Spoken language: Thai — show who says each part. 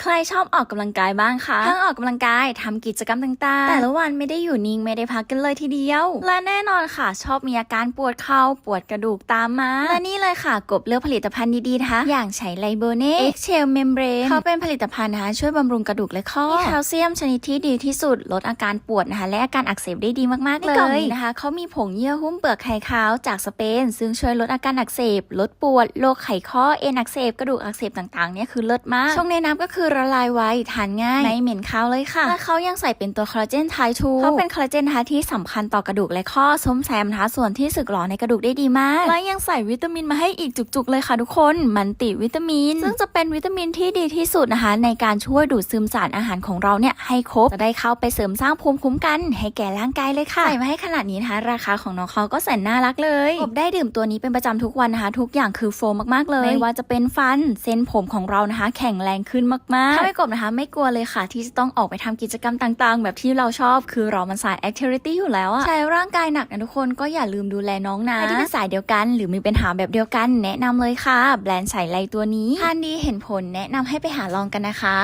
Speaker 1: ใครชอบออกกำลังกายบ้างคะทั้งออกกำลังกายทำกิจกรรมต่างๆ แต่ละวันไม่ได้อยู่นิ่งไม่ได้พักกันเลยทีเดียว และแน่นอนค่ะ ชอบมีอาการปวดเข่าปวดกระดูกตามมา และนี่เลยค่ะ กบเลือกผลิตภัณฑ์ดีๆนะคะอย่างใช้ไลโบเน่เอ็กเชลเมมเบรนเขาเป็นผลิตภัณฑ์นะคะช่วยบำรุงกระดูกและข้อมีแคลเซียมชนิดที่ดีที่สุด ลดอาการปวดนะคะและอาการอักเสบได้ดีมากๆเลยกล่องนี้นะคะเขามีผงเยื่อหุ้มเปลือกไข่ขาวจากสเปน ซึ่งช่วยลดอาการอักเสบ ลดปวดโรคไขข้อเอ็นอักเสบกระดูกอักเสบต่างๆเนี่ยคือเลิศมากชงในน้ำก็คือละลายไวทานง่ายไม่เหม็นคาวเลยค่ะ และเขายังใส่เป็นตัวคอลลาเจนไททูเขาเป็นคอลลาเจนนะคะที่สำคัญต่อกระดูกและข้อส้มแซมนะคะส่วนที่สึกหรอในกระดูกได้ดีมาก และยังใส่วิตามินมาให้อีกจุกๆเลยค่ะทุกคน มันติวิตามิน ซึ่งจะเป็นวิตามินที่ดีที่สุดนะคะ ในการช่วยดูดซึมสารอาหารของเราเนี่ยให้ครบ จะได้เข้าไปเสริมสร้างภูมิคุ้มกัน ให้แก่ร่างกายเลยค่ะ ใส่มาให้ขนาดนี้นะคะ ราคาของน้องเขาก็แสนน่ารักเลยกบได้ดื่มตัวนี้เป็นประจำทุกวันนะคะ ทุกอย่างคือโฟมมากๆเลยไม่ว่าจะเป็นฟันเส้นผมของเรานะคะ แข็งแรงขึ้นมากๆถ้าไม่กบนะคะ ไม่กลัวเลยค่ะ ที่จะต้องออกไปทำกิจกรรมต่างๆ แบบที่เราชอบ คือเรามันสายแอคทิวิตี้อยู่แล้วอะใช้ร่างกายหนักนะทุกคนก็อย่าลืมดูแลน้องนะใครที่เป็นสายเดียวกัน หรือมีปัญหาแบบเดียวกัน แนะนำเลยค่ะ แบรนด์ใส่ไลตัวนี้ทานดีเห็นผลแนะนำให้ไปหาลองกันนะคะ